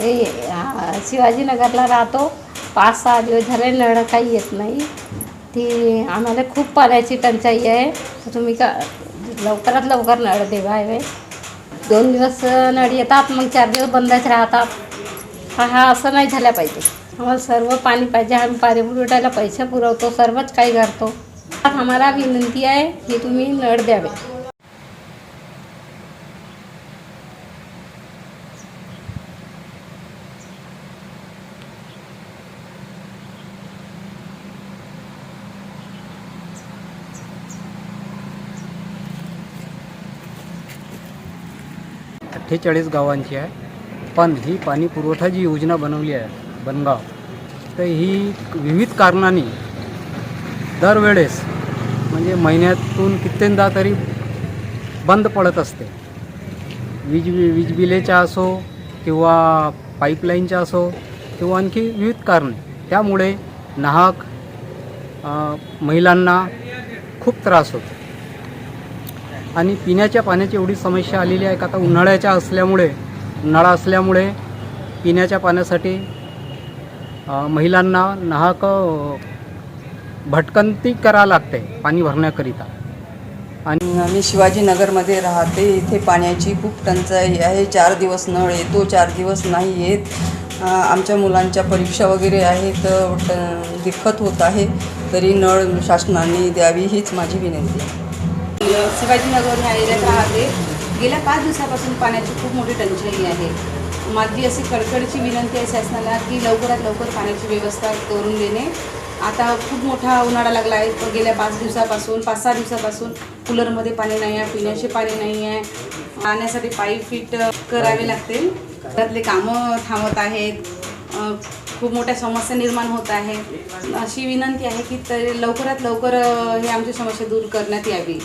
हे शिवाजीनगरला राहतो. पाच सहा दिवस झाले नळ काही येत नाही. ती आम्हाला खूप पाण्याची टंचाई आहे. तर तुम्ही का लवकरात लवकर नळ देवा दोन दिवस नळ येतात मग चार दिवस बंदच राहतात. हा हा असं नाही झालं पाहिजे. आम्हाला सर्व पाणी पाहिजे. आम्ही पाणी पुरवठ्याला पैसे पुरवतो सर्वच काही करतो. आम्हाला विनंती आहे की तुम्ही नळ द्यावे. अठ्ठेचाळीस गावांची आहे. पण ही पाणी पुरवठा जी योजना बनवली आहे बनगाव. तर ही विविध कारणांनी दरवेळेस म्हणजे महिन्यातून कित्येकदा तरी बंद पडत असते. वीज वीज बिलेच्या असो किंवा पाईपलाईनच्या असो किंवा आणखी विविध कारणे. त्यामुळे नाहक महिलांना खूप त्रास होतो. आणि पिण्याच्या पाण्याची एवढी समस्या आलेली आहे का? आता उन्हाळ्याच्या असल्यामुळे उन्हाळा असल्यामुळे पिण्याच्या पाण्यासाठी महिलांना नाहक भटकंती करावं लागते पाणी भरण्याकरिता. आणि मी शिवाजीनगरमध्ये राहते इथे पाण्याची खूप टंचाई आहे. चार दिवस नळ येतो चार दिवस नाही येत. आमच्या मुलांच्या परीक्षा वगैरे आहेत ट- दिक्कत होत आहे. तरी नळ शासनाने द्यावी हीच माझी विनंती आहे. शिवाजीनगर ह्या एरियात राहते गेल्या पाच दिवसापासून पाण्याची खूप मोठी टंचाई आहे. माझी अशी कडकडची विनंती आहे शासनाला की लवकरात लवकर पाण्याची व्यवस्था करून देणे. आता खूप मोठा उन्हाळा लागला आहे. गेल्या पाच दिवसापासून पाच सहा दिवसापासून कूलरमध्ये पाणी नाही आहे पिण्याचे पाणी नाही आहे. पाण्यासाठी पाईप फिट करावे लागतील. घरातले कामं थांबत आहेत. खूप मोठ्या समस्या निर्माण होत आहे अशी विनंती आहे की तरी लवकरात लवकर हे आमची समस्या दूर करण्यात यावी.